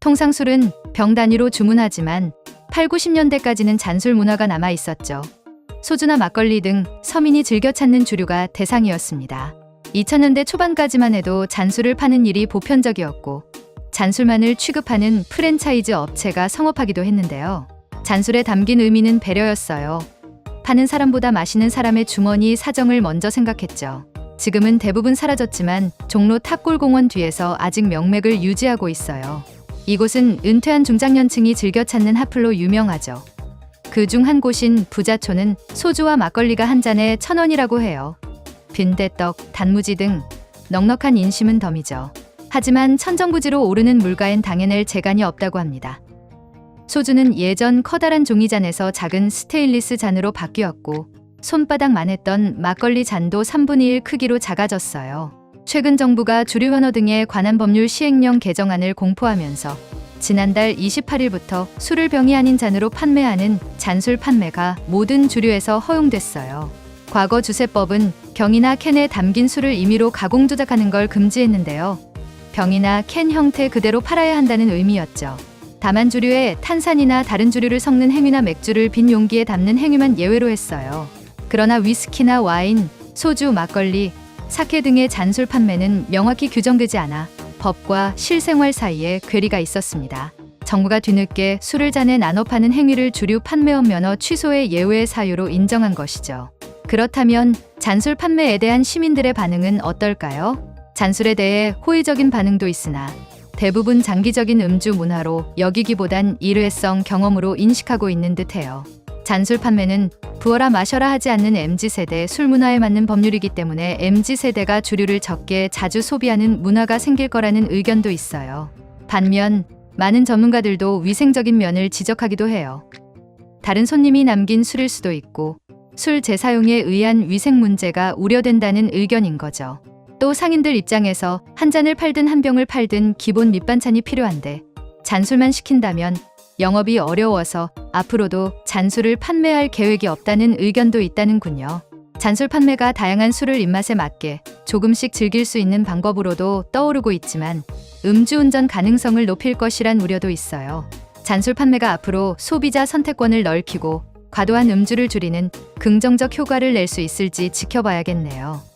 통상 술은 병 단위로 주문하지만 8, 90년대까지는 잔술 문화가 남아 있었죠. 소주나 막걸리 등 서민이 즐겨 찾는 주류가 대상이었습니다. 2000년대 초반까지만 해도 잔술을 파는 일이 보편적이었고 잔술만을 취급하는 프랜차이즈 업체가 성업하기도 했는데요. 잔술에 담긴 의미는 배려였어요. 파는 사람보다 마시는 사람의 주머니 사정을 먼저 생각했죠. 지금은 대부분 사라졌지만 종로 탑골공원 뒤에서 아직 명맥을 유지하고 있어요. 이곳은 은퇴한 중장년층이 즐겨 찾는 핫플로 유명하죠. 그 중 한 곳인 부자촌은 소주와 막걸리가 한 잔에 천 원이라고 해요. 빈대떡, 단무지 등 넉넉한 인심은 덤이죠. 하지만 천정부지로 오르는 물가엔 당해낼 재간이 없다고 합니다. 소주는 예전 커다란 종이잔에서 작은 스테인리스 잔으로 바뀌었고 손바닥만 했던 막걸리 잔도 3분의 1 크기로 작아졌어요. 최근 정부가 주류 현어 등에 관한 법률 시행령 개정안을 공포하면서 지난달 28일부터 술을 병이 아닌 잔으로 판매하는 잔술 판매가 모든 주류에서 허용됐어요. 과거 주세법은 병이나 캔에 담긴 술을 임의로 가공 조작하는 걸 금지했는데요. 병이나 캔 형태 그대로 팔아야 한다는 의미였죠. 다만 주류에 탄산이나 다른 주류를 섞는 행위나 맥주를 빈 용기에 담는 행위만 예외로 했어요. 그러나 위스키나 와인, 소주, 막걸리, 사케 등의 잔술 판매는 명확히 규정되지 않아 법과 실생활 사이에 괴리가 있었습니다. 정부가 뒤늦게 술을 잔에 나눠 파는 행위를 주류 판매업 면허 취소의 예외 사유로 인정한 것이죠. 그렇다면 잔술 판매에 대한 시민들의 반응은 어떨까요? 잔술에 대해 호의적인 반응도 있으나 대부분 장기적인 음주 문화로 여기기보단 일회성 경험으로 인식하고 있는 듯해요. 잔술 판매는 부어라 마셔라 하지 않는 MZ세대 술 문화에 맞는 법률이기 때문에 MZ세대가 주류를 적게 자주 소비하는 문화가 생길 거라는 의견도 있어요. 반면 많은 전문가들도 위생적인 면을 지적하기도 해요. 다른 손님이 남긴 술일 수도 있고 술 재사용에 의한 위생 문제가 우려된다는 의견인 거죠. 또 상인들 입장에서 한 잔을 팔든 한 병을 팔든 기본 밑반찬이 필요한데 잔술만 시킨다면 영업이 어려워서 앞으로도 잔술을 판매할 계획이 없다는 의견도 있다는군요. 잔술 판매가 다양한 술을 입맛에 맞게 조금씩 즐길 수 있는 방법으로도 떠오르고 있지만 음주운전 가능성을 높일 것이란 우려도 있어요. 잔술 판매가 앞으로 소비자 선택권을 넓히고 과도한 음주를 줄이는 긍정적 효과를 낼 수 있을지 지켜봐야겠네요.